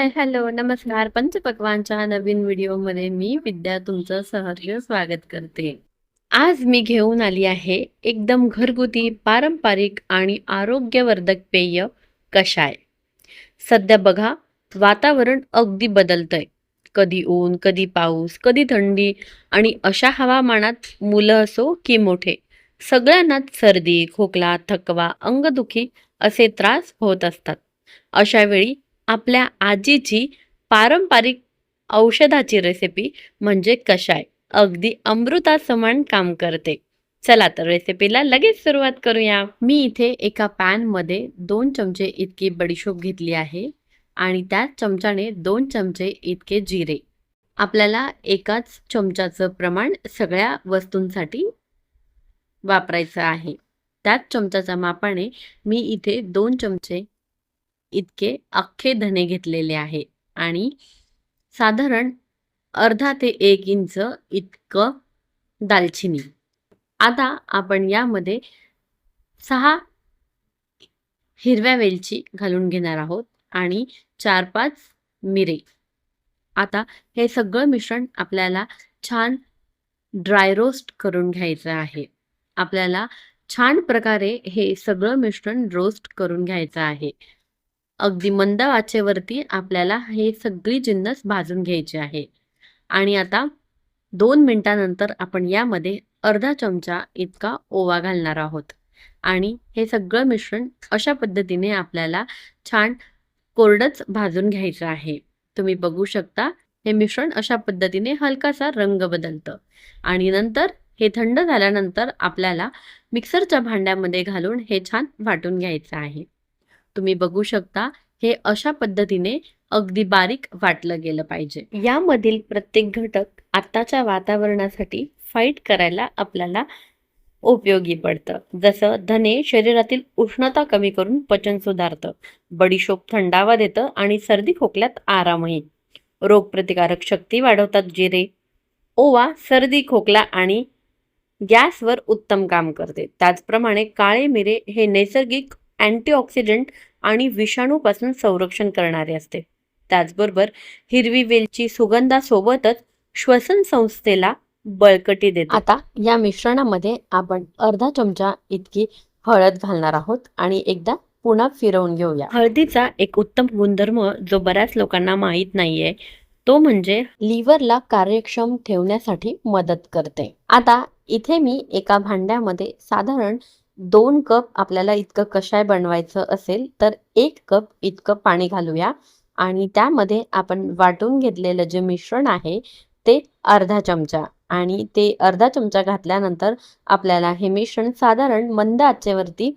Hi hello नमस्कार. पंचपक्वानच्या नवीन व्हिडिओमध्ये मी विद्या तुमचं सहर्ष स्वागत करते. आज मी घेऊन आली आहे एकदम घरगुती पारंपरिक आणि आरोग्यवर्धक पेय कशाय? सध्या बघा वातावरण अगदी बदलतंय. कधी ऊन कधी पाऊस कधी थंडी आणि अशा हवामानात मुलं असो की मोठे सगळ्यांनाच सर्दी खोकला थकवा अंगदुखी असे त्रास होत असतात. अशा वेळी आपल्या आजीची पारंपरिक औषधाची रेसिपी म्हणजे कशाय अगदी अमृतासमान काम करते. चला तर रेसिपीला लगेच सुरुवात करूया. मी इथे एका पॅनमध्ये दोन चमचे इतकी बडीशोप घेतली आहे आणि त्याच चमच्याने दोन चमचे इतके जिरे. आपल्याला एकाच चमच्याचं प्रमाण सगळ्या वस्तूंसाठी वापरायचं आहे. त्याच चमच्याच्या मापाने मी इथे दोन चमचे इतके अख्खे धणे घेतलेले आहे. आणि साधारण अर्धा ते एक इंच इतकं दालचिनी. आता आपण यामध्ये सहा हिरव्या वेलची घालून घेणार आहोत आणि चार पाच मिरे. आता हे सगळं मिश्रण आपल्याला छान ड्राय रोस्ट करून घ्यायचं आहे. आपल्याला छान प्रकारे हे सगळं मिश्रण रोस्ट करून घ्यायचं आहे. अगदी मंद वाचेवरती आपल्याला हे सगळी जिन्नस भाजून घ्यायची आहे. आणि आता दोन मिनिटानंतर आपण यामध्ये अर्धा चमचा इतका ओवा घालणार आहोत. आणि हे सगळं मिश्रण अशा पद्धतीने आपल्याला छान कोरडंच भाजून घ्यायचं आहे. तुम्ही बघू शकता हे मिश्रण अशा पद्धतीने हलकासा रंग बदलतं. आणि नंतर हे थंड झाल्यानंतर आपल्याला मिक्सरच्या भांड्यामध्ये घालून हे छान वाटून घ्यायचं आहे. तुम्ही बघू शकता हे अशा पद्धतीने अगदी बारीक वाटलं गेलं पाहिजे. यामधील प्रत्येक घटक आत्ताच्या वातावरणासाठी फाईट करायला आपल्याला उपयोगी पडतं. जसं धने शरीरातील उष्णता कमी करून पचन सुधारतं. बडीशोप थंडावा देतं आणि सर्दी खोकल्यात आरामही. रोगप्रतिकारक शक्ती वाढवतात जिरे. ओवा सर्दी खोकला आणि गॅसवर उत्तम काम करते. त्याचप्रमाणे काळे मिरे हे नैसर्गिक अँटीऑक्सिडंट आणि विषाणूपासून संरक्षण करणारे असते. त्याचबरोबर हिरवी वेलची सुगंधासोबतच श्वसन संस्थेला बळकटी देते. आता या मिश्रणामध्ये आपण अर्धा चमचा इतकी हळद घालणार आहोत आणि एकदा पुन्हा फिरवून घेऊया. हळदीचा एक उत्तम गुणधर्म जो बऱ्याच लोकांना माहीत नाहीये तो म्हणजे लिव्हरला कार्यक्षम ठेवण्यासाठी मदत करते. आता इथे मी एका भांड्यामध्ये साधारण दोन कप आपल्याला इतकं कषाय बनवायचं असेल तर एक कप इतकं पाणी घालूया. आणि त्यामध्ये आपण वाटून घेतलेलं जे मिश्रण आहे ते अर्धा चमचा. आणि ते अर्धा चमचा घातल्यानंतर आपल्याला हे मिश्रण साधारण मंद आचेवरती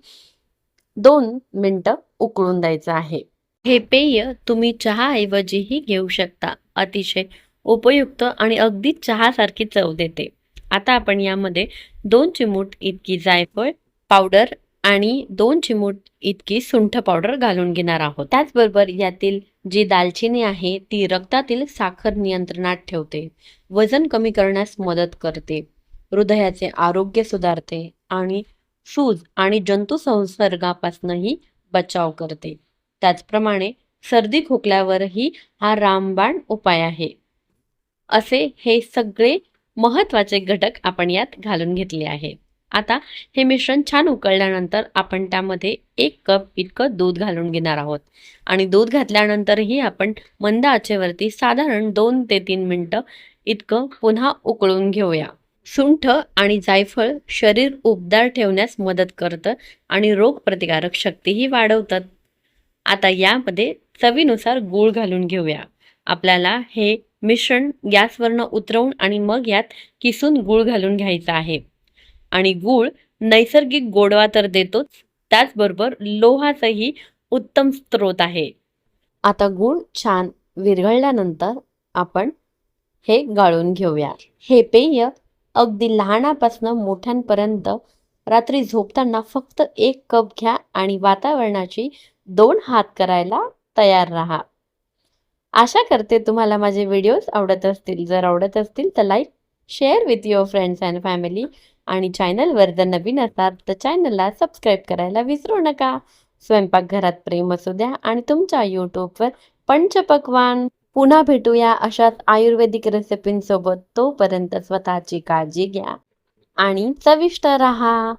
दोन मिनटं उकळून द्यायचं आहे. हे पेय तुम्ही चहाऐवजीही घेऊ शकता. अतिशय उपयुक्त आणि अगदी चहासारखी चव देते. आता आपण यामध्ये दोन चिमूट इतकी जायफळ पावडर आणि दोन चिमूट इतकी सुंठ पावडर घालून घेणार आहोत. त्याचबरोबर यातील जी दालचिनी आहे ती रक्तातील साखर नियंत्रणात ठेवते. वजन कमी करण्यास मदत करते. हृदयाचे आरोग्य सुधारते आणि सूज आणि जंतू संसर्गापासूनही बचाव करते. त्याचप्रमाणे सर्दी खोकल्यावरही हा रामबाण उपाय आहे. असे हे सगळे महत्त्वाचे घटक आपण यात घालून घेतले आहेत. आता हे मिश्रण छान उकळल्यानंतर आपण त्यामध्ये एक कप इतकं दूध घालून घेणार आहोत. आणि दूध घातल्यानंतरही आपण मंद आचेवरती साधारण दोन ते तीन मिनटं इतकं पुन्हा उकळून घेऊया. सुंठ आणि जायफळ शरीर उबदार ठेवण्यास मदत करतं आणि रोगप्रतिकारक शक्तीही वाढवतात. आता यामध्ये चवीनुसार गूळ घालून घेऊया. आपल्याला हे मिश्रण गॅसवरनं उतरवून आणि मग यात किसून गूळ घालून घ्यायचं आहे. आणि गूळ नैसर्गिक गोडवा तर देतोच. त्याचबरोबर लोहाचाही उत्तम स्रोत आहे. आता गूळ छान विरघळल्यानंतर आपण हे गाळून घेऊया. हे पेय अगदी लहानापासून मोठ्यांपर्यंत रात्री झोपताना फक्त एक कप घ्या आणि वातावरणाची दोन हात करायला तयार राहा. आशा करते तुम्हाला माझे व्हिडिओज आवडत असतील. जर आवडत असतील तर like share with your friends and family. आणि चॅनलवर जर नवीन असाल तर चॅनलला सबस्क्राईब करायला विसरू नका. स्वयंपाकघरात प्रेम असू द्या आणि तुमच्या यूट्यूबवर पंचपक्वान. पुन्हा भेटूया अशाच आयुर्वेदिक रेसिपींसोबत तोपर्यंत स्वतःची काळजी घ्या आणि चविष्ट रहा.